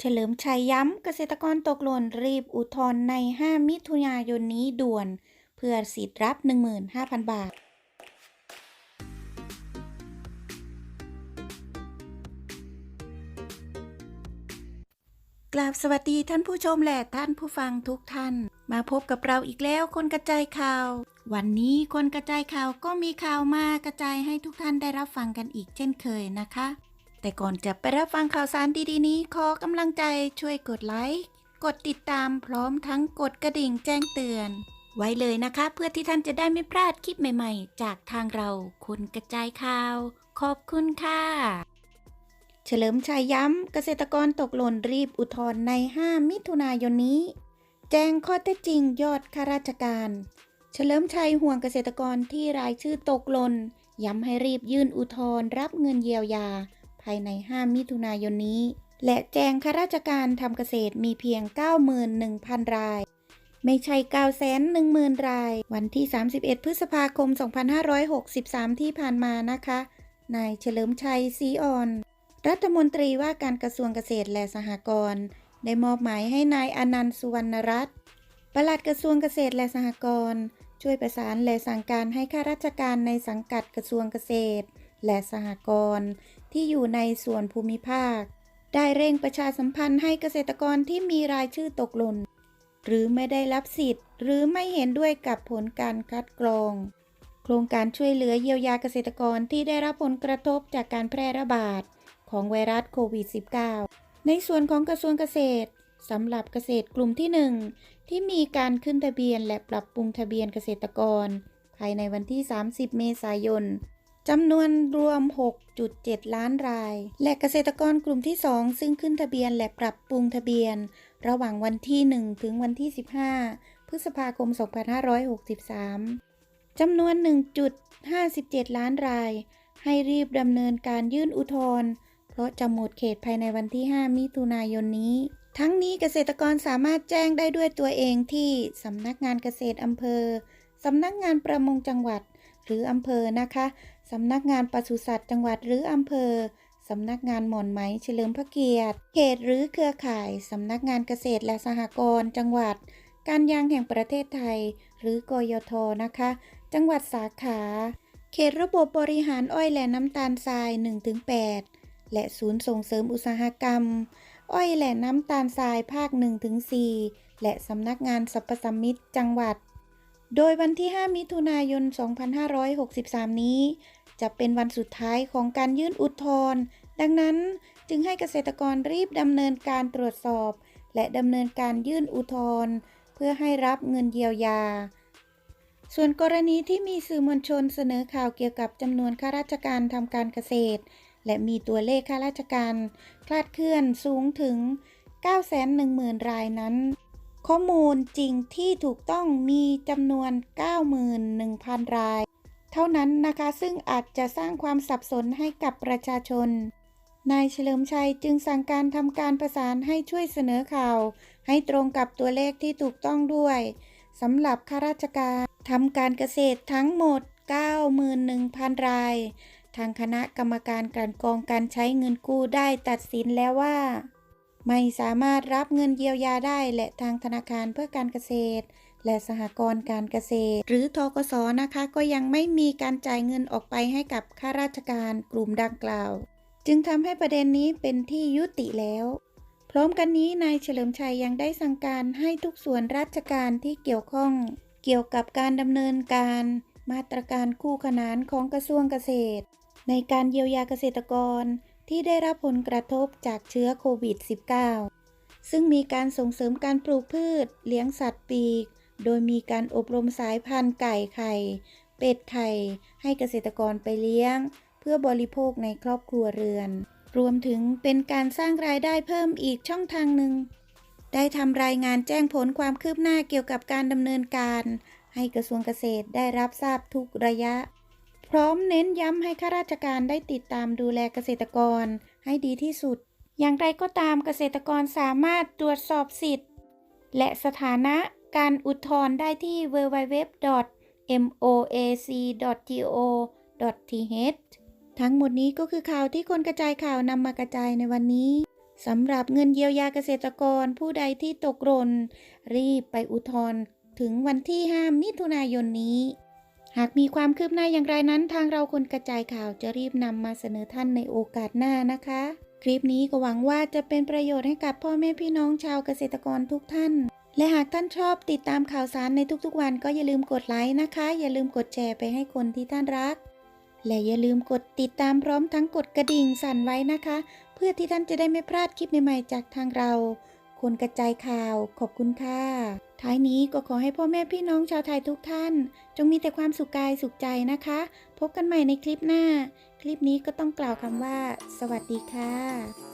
เฉลิมชัยย้ำเกษตรกรตกหล่นรีบอุทธรณ์ใน 5 มิถุนายนนี้ด่วน เพื่อสิทธิ์รับ 15,000 บาทกราบสวัสดีท่านผู้ชมและท่านผู้ฟังทุกท่าน มาพบกับเราอีกแล้วคนกระจายข่าว วันนี้คนกระจายข่าวก็มีข่าวมากระจายให้ทุกท่านได้รับฟังกันอีกเช่นเคยนะคะ แต่ก่อนจะไปรับฟังข่าวสารดีๆ นี้ขอกำลังใจช่วยกดไลค์ กดติดตามพร้อมทั้งกดกระดิ่งแจ้งเตือน ไว้เลยนะคะ เพื่อที่ท่านจะได้ไม่พลาดคลิปใหม่ๆ จากทางเราคนกระจายข่าว ขอบคุณค่ะ เฉลิมชัยย้ำเกษตรกรตกหล่นรีบอุทธรณ์ใน 5 มิถุนายนนี้ แจ้งข้อเท็จจริงยอดข้าราชการ เฉลิมชัยห่วงเกษตรกรที่รายชื่อตกหล่นย้ำให้รีบยื่นอุทธรณ์รับเงินเยียวยาายใน 5 มิถุนายนนี้ และแจ้งข้าราชการทำเกษตรมีเพียง 91,000 ราย ไม่ใช่910,000 ราย วันที่ 31 พฤษภาคม 2563 ที่ผ่านมานะคะ นายเฉลิมชัยศรีออน รัฐมนตรีว่าการกระทรวงเกษตรและสหกรณ์ได้มอบหมายให้นายอนันต์สุวรรณรัตน์ปลัดกระทรวงเกษตรและสหกรณ์ช่วยประสานและสั่งการให้ข้าราชการในสังกัดกระทรวงเกษตร และสหกรณ์ ที่อยู่ในส่วนภูมิภาค ได้เร่งประชาสัมพันธ์ให้เกษตรกรที่มีรายชื่อตกหล่นหรือไม่ได้รับสิทธิ์ หรือไม่เห็นด้วยกับผลการคัดกรอง โครงการช่วยเหลือเยียวยาเกษตรกรที่ได้รับผลกระทบจากการแพร่ระบาดของไวรัสโควิด -19 ในส่วนของกระทรวงเกษตรสำหรับเกษตรกลุ่มที่ 1 ที่มีการขึ้นทะเบียนและปรับปรุงทะเบียนเกษตรกร ภายในวันที่ 30 เมษายน จำนวนรวม 6.7 ล้านราย และเกษตรกรกลุ่มที่ 2 ซึ่งขึ้นทะเบียนและปรับปรุงทะเบียน ระหว่างวันที่ 1 ถึงวันที่ 15 พฤษภาคม 2563 จำนวน 1.57 ล้านราย ให้รีบดำเนินการยื่นอุทธรณ์เพราะจะหมดเขตภายในวันที่ 5 มิถุนายนนี้ ทั้งนี้เกษตรกรสามารถแจ้งได้ด้วยตัวเองที่สำนักงานเกษตรอำเภอสำนักงานประมงจังหวัด หรืออำเภอนะคะสำนักงานปศุสัตว์จังหวัดหรืออำเภอสำนักงานหม่อนไหมเฉลิมพระเกียรติ เขตหรือเครือข่ายสำนักงานเกษตรและสหกรณ์จังหวัด การยางแห่งประเทศไทย หรือกยทนะคะ จังหวัดสาขา เขตระบบบริหารอ้อยและน้ำตาลทราย 1-8 และศูนย์ส่งเสริมอุตสาหกรรม อ้อยและน้ำตาลทรายภาค 1-4 และสำนักงานสรรพสมิตจังหวัด โดยวันที่ 5 มิถุนายน 2563 นี้ จะเป็นวันสุดท้ายของการยื่นอุทธรณ์ดังนั้นจึงให้เกษตรกรรีบดำเนินการตรวจสอบ และดำเนินการยื่นอุทธรณ์เพื่อให้รับเงินเยียวยา ส่วนกรณีที่มีสื่อมวลชนเสนอข่าวเกี่ยวกับจำนวนข้าราชการทำการเกษตร และมีตัวเลขข้าราชการ คลาดเคลื่อนสูงถึง 910,000 รายนั้น ข้อมูลจริงที่ถูกต้องมีจำนวน 91,000 ราย เท่านั้นนะคะซึ่งอาจจะสร้างความสับสนให้กับประชาชน นายเฉลิมชัยจึงสั่งการทำการประสานให้ช่วยเสนอข่าว ให้ตรงกับตัวเลขที่ถูกต้องด้วยสำหรับข้าราชการทำการเกษตรทั้งหมด 91,000 ราย ทางคณะกรรมการกลั่นกองการใช้เงินกู้ได้ตัดสินแล้วว่า ไม่สามารถรับเงินเยียวยาได้และทางธนาคารเพื่อการเกษตร และสหกรณ์การเกษตร หรือทกสนะคะก็ยังไม่มีการจ่ายเงินออกไปให้กับข้าราชการกลุ่มดังกล่าว จึงทำให้ประเด็นนี้เป็นที่ยุติแล้ว พร้อมกันนี้นายเฉลิมชัยยังได้สั่งการให้ทุกส่วนราชการที่เกี่ยวข้อง เกี่ยวกับการดำเนินการ มาตรการคู่ขนานของกระทรวงเกษตร ในการเยียวยาเกษตรกร ที่ได้รับผลกระทบจากเชื้อโควิด -19 ซึ่งมีการส่งเสริมการปลูกพืช เลี้ยงสัตว์ปีก โดยมีการอบรมสายพันธุ์ไก่ไข่ เป็ดไข่ ให้เกษตรกรไปเลี้ยง เพื่อบริโภคในครอบครัวเรือน รวมถึงเป็นการสร้างรายได้เพิ่มอีกช่องทางหนึ่ง ได้ทำรายงานแจ้งผลความคืบหน้าเกี่ยวกับการดำเนินการ ให้กระทรวงเกษตรได้รับทราบทุกระยะ พร้อมเน้นย้ำให้ข้าราชการได้ติดตามดูแลเกษตรกรให้ดีที่สุด อย่างไรก็ตามเกษตรกรสามารถตรวจสอบสิทธิ์ และสถานะการอุทธรณ์ได้ที่ www.moac.go.th ทั้งหมดนี้ก็คือข่าวที่คนกระจายข่าวนำมากระจายในวันนี้สำหรับเงินเยียวยาเกษตรกรผู้ใดที่ตกหล่นรีบไปอุทธรณ์ถึงวันที่ 5 มิถุนายนนี้ หากมีความคืบหน้าอย่างไรนั้น ทางเราคนกระจายข่าวจะรีบนำมาเสนอท่านในโอกาสหน้านะคะ คลิปนี้ก็หวังว่าจะเป็นประโยชน์ให้กับพ่อแม่พี่น้องชาวเกษตรกรทุกท่าน และหากท่านชอบติดตามข่าวสารในทุกๆวันก็อย่าลืมกดไลค์นะคะ อย่าลืมกดแชร์ไปให้คนที่ท่านรัก และอย่าลืมกดติดตามพร้อมทั้งกดกระดิ่งสั่นไว้นะคะ เพื่อที่ท่านจะได้ไม่พลาดคลิปใหม่ๆจากทางเรา คนกระจายข่าวขอบคุณค่ะ ท้ายนี้ก็ขอให้พ่อแม่พี่น้องชาวไทยทุกท่าน จงมีแต่ความสุขกายสุขใจนะคะ พบกันใหม่ในคลิปหน้า คลิปนี้ก็ต้องกล่าวคำว่า สวัสดีค่ะ